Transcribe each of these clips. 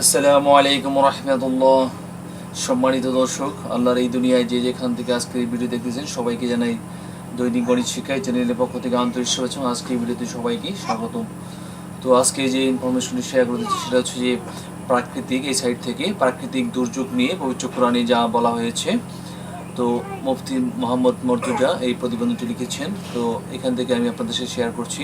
আসসালামু আলাইকুম রহমতুল্লাহ। সম্মানিত দর্শক, আল্লাহর এই দুনিয়ায় যে যেখান থেকে আজকে এই ভিডিও দেখতেছেন, সবাইকে জানাই দৈনিক গণিত শিক্ষায় চ্যানেলের পক্ষ থেকে আন্তরিক শুভেচ্ছা আজকে এই ভিডিওতে সবাইকে স্বাগত তো আজকে যে ইনফরমেশনটি শেয়ার করে দিচ্ছি সেটা হচ্ছে যে প্রাকৃতিক, এই সাইড থেকে প্রাকৃতিক দুর্যোগ নিয়ে পবিত্র কোরআনে যা বলা হয়েছে। তো মুফতি মোহাম্মদ মর্তুজা এই প্রতিবেদনটি লিখেছেন। তো এখান থেকে আমি আপনাদের সাথে শেয়ার করছি।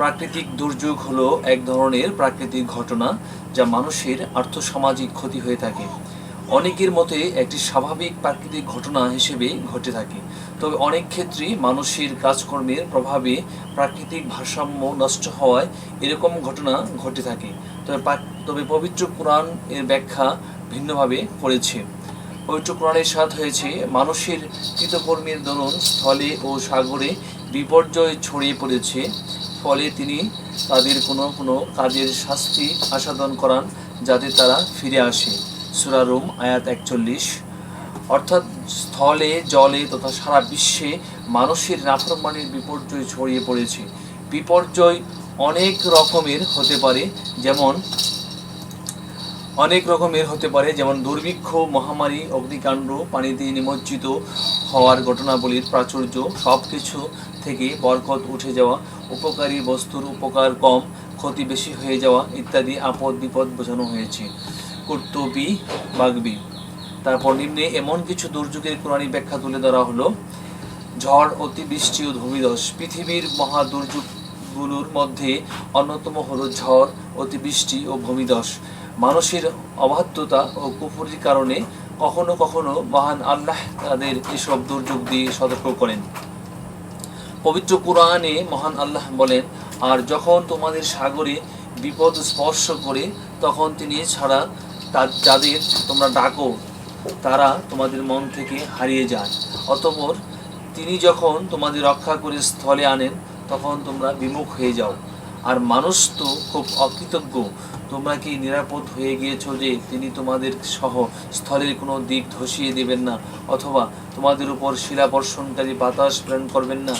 প্রাকৃতিক দুর্যোগ হলো এক ধরনের প্রাকৃতিক ঘটনা যা মানুষের আর্থসামাজিক ক্ষতি হয়ে থাকে। অনেকের মতে একটি স্বাভাবিক প্রাকৃতিক ঘটনা হিসেবে ঘটে থাকে। তবে অনেক ক্ষেত্রেই মানুষের কাজকর্মের প্রভাবে প্রাকৃতিক ভারসাম্য নষ্ট হওয়ায় এরকম ঘটনা ঘটে থাকে। তবে তবে পবিত্র কোরআন এর ব্যাখ্যা ভিন্নভাবে করেছে। পবিত্র কোরআনের সাথ হয়েছে, মানুষের কৃতকর্মের দরুন স্থলে ও সাগরে বিপর্যয় ছড়িয়ে পড়েছে। ফলে তিনি তাদের কোনো কোনো কাজের শাস্তি আসাদন করান যাতে তারা ফিরে আসে। সুরারুম আয়াত একচল্লিশ। অর্থাৎ স্থলে, জলে তথা সারা বিশ্বে মানুষের নাফরমানির বিপর্যয় ছড়িয়ে পড়েছে। বিপর্যয় অনেক রকমের হতে পারে, যেমন অনেক রকমের হতে পারে, যেমন দুর্ভিক্ষ, মহামারী, অগ্নিকাণ্ড, পানিতে নিমজ্জিত হওয়ার ঘটনাবলীর প্রাচুর্য সব কিছু থেকে বরকত উঠে যাওয়া, উপকারী বস্তুর উপকার কম, ক্ষতি বেশি হয়ে যাওয়া ইত্যাদি আপদ বিপদ বোঝানো হয়েছে। কর্তবী, বাগবি। তারপর নিম্নে এমন কিছু দুর্যোগের কোরআনী ব্যাখ্যা তুলে ধরা হলো। ঝড়, অতিবৃষ্টি ও ভূমিধস পৃথিবীর মহা দুর্যোগগুলোর মধ্যে অন্যতম হলো ঝড়, অতিবৃষ্টি ও ভূমিধস। মানুষের অবাধ্যতা ও কুফুরির কারণে কখনো কখনো মহান আল্লাহ তাদের এসব দুর্যোগ দিয়ে সতর্ক করেন। পবিত্র কোরআনে মহান আল্লাহ বলেন, আর যখন তোমাদের সাগরে বিপদ স্পর্শ করে, তখন তিনি ছাড়া যাদের তোমরা ডাকো, তারা তোমাদের মন থেকে হারিয়ে যায়। অতপর তিনি যখন তোমাদের রক্ষা করে স্থলে আনেন, তখন তোমরা বিমুখ হয়ে যাও। আর মানুষ তো খুব অকৃতজ্ঞ তোমরা কি নিরাপদ হয়ে গিয়েছো যে তিনি তোমাদের সহ স্থলের কোনো দিক ধসিয়ে দেবেন না, অথবা তোমাদের উপর শিলাবর্ষণকারী বাতাস প্রেরণ করবেন না?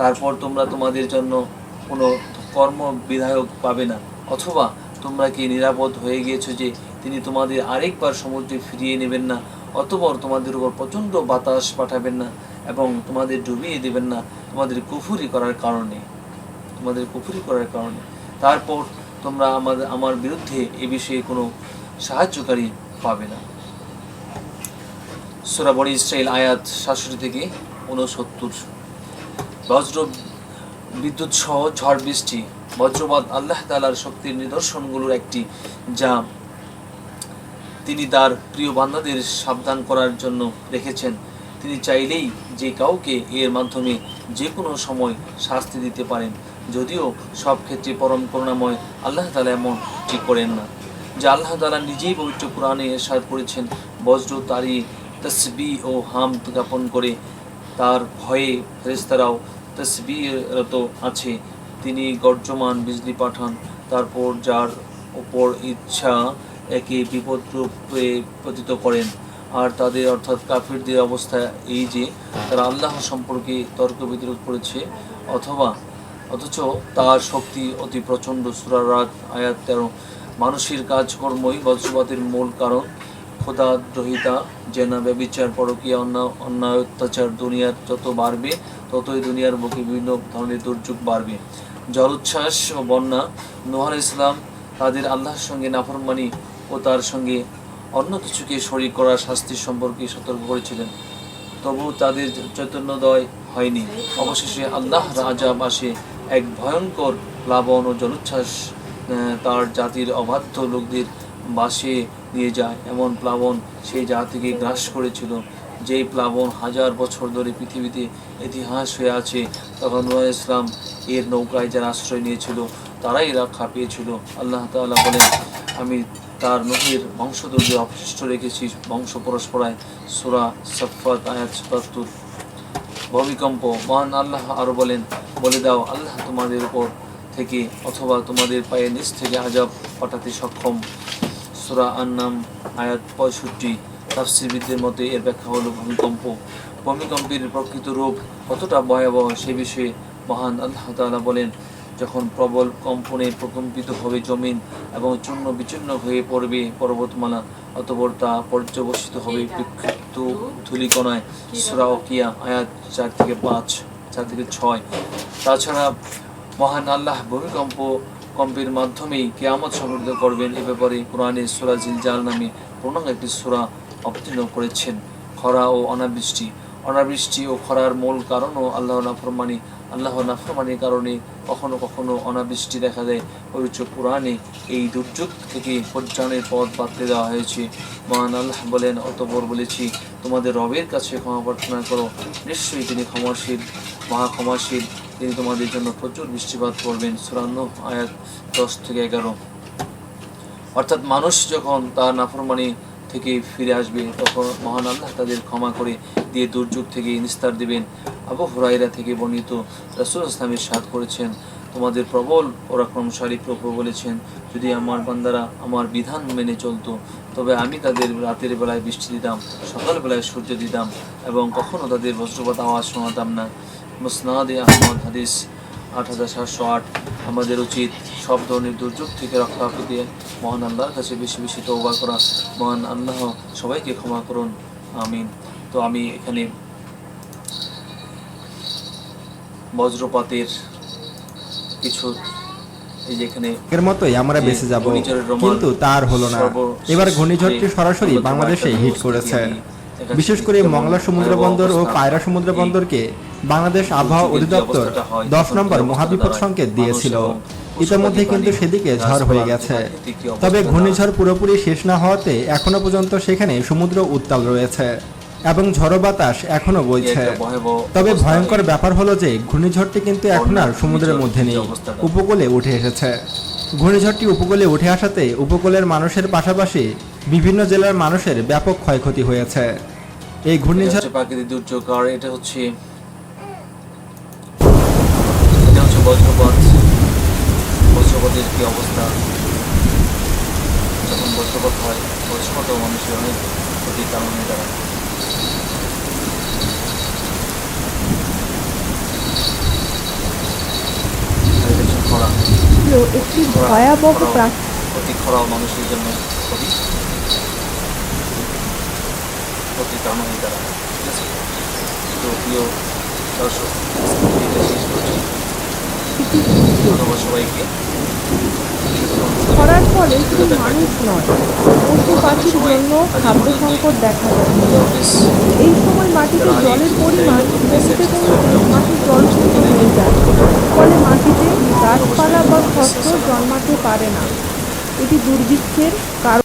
তারপর তোমরা তোমাদের জন্য কোনো কর্ম বিধায়ক পাবে না, অথবা তোমরা কি নিরাপদ হয়ে গিয়েছো যে তিনি তোমাদের আরেকবার সমুদ্রে ফিরিয়ে নেবেন না, অতপর তোমাদের উপর প্রচণ্ড বাতাস পাঠাবেন না এবং তোমাদের ডুবিয়ে দেবেন না, তোমাদের কুফুরি করার কারণে, তোমাদের কুফুরি করার কারণে। তারপর তোমরা আমাদের আমার বিরুদ্ধে এ বিষয়ে কোনো সাহায্যকারী পাবে না। সুরা বনি ইসরাইল আয়াত সাতষট্টি থেকে ঊনসত্তর। বজ্র বিদ্যুৎ সহ ঝড় বৃষ্টি, বজ্রপাত আল্লাহ তালার শক্তির নিদর্শনগুলোর একটি যা তিনি তার প্রিয় বান্দাদের সাবধান করার জন্য রেখেছেন। তিনি চাইলেই যে কাউকে এর মাধ্যমে যে কোনো সময় শাস্তি দিতে পারেন। যদিও সব ক্ষেত্রে পরম করুণাময় আল্লাহ তালা এমন ঠিক করেন না। যা আল্লাহ তালা নিজেই পবিত্র কোরআনে এরশাদ করেছেন, বজ্র, তারি, তসবি ও হাম জ্ঞাপন করে তার ভয়ে ফেরেস্তারাও তসবিরত আছে। তিনি গর্জমান বিজলি পাঠান, তারপর যার ওপর ইচ্ছা একে বিপদ রূপে পতিত করেন। আর তাদের অর্থাৎ কাফিরদের অবস্থা এই যে, তারা আল্লাহ সম্পর্কে তর্ক বিতর্ক করেছে, অথবা অথচ তার শক্তি অতি প্রচণ্ড সুরারাত আয়াত তেরো। মানুষের কাজকর্মই বজ্রপাতের মূল কারণ। খোদাদ্রোহিতা জেনা, ব্যবিচার, পরকীয়া অন্যায় অন্যায় অত্যাচার দুনিয়ার যত বাড়বে, ততই দুনিয়ার বুকে বিভিন্ন ধরনের দুর্যোগ বাড়বে। জলোচ্ছ্বাস ও বন্যা, নোহার ইসলাম তাদের আল্লাহর সঙ্গে নাফরমানি ও তার সঙ্গে অন্য কিছুকে শরীর করার শাস্তি সম্পর্কে সতর্ক করেছিলেন। তবু তাদের চৈতন্যদয় হয়নি। অবশেষে আল্লাহ রাজা আসে এক ভয়ঙ্কর প্লাবন ও জলোচ্ছ্বাস তার জাতির অবাধ্য লোকদের বাসে নিয়ে যায়। এমন প্লাবন সেই জাতিকে গ্রাস করেছিল। যেই প্লাবন হাজার বছর ধরে পৃথিবীতে ইতিহাস হয়ে আছে, তখন নূহ ইসলাম এর নৌকায় যারা আশ্রয় নিয়েছিল, তারাই রক্ষা পেয়েছিল। আল্লাহ তাআলা বলেন, আমি তার নদীর বংশধরদের অবশিষ্ট রেখেছি বংশ পরস্পরায়। সুরা সফাত আয়াত সাতাত্তর। ভূমিকম্প, মহান আল্লাহ আরও বলেন, বলে দাও, আল্লাহ তোমাদের উপর থেকে অথবা তোমাদের পায়ে নিচ থেকে আজাব পাঠাতে সক্ষম। সুরা আন্নাম, আয়াত পঁয়ষট্টি তাফসিবিদের মতে এর ব্যাখ্যা হলো ভূমিকম্প। ভূমিকম্পের প্রকৃত রূপ কতটা ভয়াবহ সে বিষয়ে মহান আল্লাহ তালা বলেন যখন প্রবল কম্পনে প্রকম্পিত হবে জমিন এবং চূর্ণ বিচূর্ণ হয়ে পড়বে পর্বতমালা, অতপর তা পর্যবসিত হবে বিক্ষিপ্ত ধুলিকণায়। সুরা ওকিয়া, আয়াত চার থেকে পাঁচ, চার থেকে ছয়। তাছাড়া মহান আল্লাহ ভূমিকম্প কম্পের মাধ্যমেই কেয়ামত সংগঠিত করবেন। এ ব্যাপারে কোরআনে সুরা জিলজাল নামে পূর্ণাঙ্গ একটি সুরা অবতীর্ণ করেছেন। খরা ও অনাবৃষ্টি। অনাবৃষ্টি ও খরার মূল কারণও আল্লাহ নাফরমানি আল্লাহ নাফরমানির কারণে কখনো কখনো অনাবৃষ্টি দেখা দেয়। পবিত্র কোরআনে এই দুর্যোগ থেকে পরিত্রাণের পথ বাতলে দেওয়া হয়েছে। মহান আল্লাহ বলেন, অতপর বলেছি, তোমাদের রবের কাছে ক্ষমা প্রার্থনা করো। নিশ্চয়ই তিনি ক্ষমাশীল মহা ক্ষমাশীল তিনি তোমাদের জন্য প্রচুর বৃষ্টিপাত করবেন। চুরান্ন আয়াত দশ থেকে এগারো। অর্থাৎ মানুষ যখন তার নাফরমানি থেকে ফিরে আসবেন, তখন মহান আল্লাহ তাদের ক্ষমা করে দিয়ে দুর্যোগ থেকে নিস্তার দেবেন। আবু হুরাইরা থেকে বর্ণিত রাসুল ইসলামের সাথ করেছেন, তোমাদের প্রবল পরাক্রমশালী প্রভু বলেছেন, যদি আমার বান্দারা আমার বিধান মেনে চলতো, তবে আমি তাদের রাতের বেলায় বৃষ্টি দিতাম, সকাল বেলায় সূর্য দিতাম এবং কখনও তাদের বজ্রপাত আওয়াজ শোনাতাম না। মুসনাদে আহমদ হাদিস আট হাজার সাতশো আট আমাদের উচিত সব ধরনের দুর্যোগ থেকে রক্ষা পেতে মহান আল্লাহর কাছে বেশি বেশি তৌবা করা। মহান আল্লাহ সবাইকে ক্ষমা করুন। আমিন। তো আমি এখানে বজ্রপাতের কিছু এর মতোই আমরা বেঁচে যাব। কিন্তু তার হলো না। এবার ঘূর্ণিঝড়টি সরাসরি বাংলাদেশে হিট করেছে। বিশেষ করে মংলা সমুদ্র বন্দর ও পায়রা সমুদ্র বন্দরকে বাংলাদেশ আবহাওয়া অধিদপ্তর দশ নম্বর মহাবিপদ সংকেত দিয়েছিল। ইতিমধ্যে কিন্তু সেদিকে ঝড় হয়ে গেছে। তবে ঘূর্ণিঝড় পুরোপুরি শেষ না হওয়াতে এখনও পর্যন্ত সেখানে সমুদ্র উত্তাল রয়েছে এবং ঝড়ো বাতাস এখনও বইছে। তবে ভয়ঙ্কর ব্যাপার হলো যে ঘূর্ণিঝড়টি কিন্তু এখন আর সমুদ্রের মধ্যে নেই উপকূলে উঠে এসেছে। ঘূর্ণিঝড়টি উপকূলে উঠে আসাতে উপকূলের মানুষের পাশাপাশি বিভিন্ন জেলার মানুষের ব্যাপক ক্ষয়ক্ষতি হয়েছে। এই ঘূর্ণিঝড় প্রাকৃতিক দুর্যোগ আর এটা হচ্ছে এটা হচ্ছে বজ্রপাত। বজ্রপাতের কি অবস্থা? যখন বজ্রপাত হয় বজ্রপাত মানুষের অনেক ক্ষতির কারণ হয়ে একটি ভয়াবহ প্রাক- অতি খরা মানুষের জন্য খুবই কারণ হয়ে দাঁড়ায় ঠিক আছে তো প্রিয় দর্শক এটা শেষ করছি ধন্যবাদ সবাইকে ফলে শুধু মানুষ নয় পশু পাখির জন্য খাদ্য সংকট দেখা যায় এই সময় মাটিতে জলের পরিমাণ কমতে কমতে মাটি জলশূন্য হয়ে যায়, ফলে মাটিতে গাছপালা বা শস্য জন্মাতে পারে না। এটি দুর্ভিক্ষের কারণ।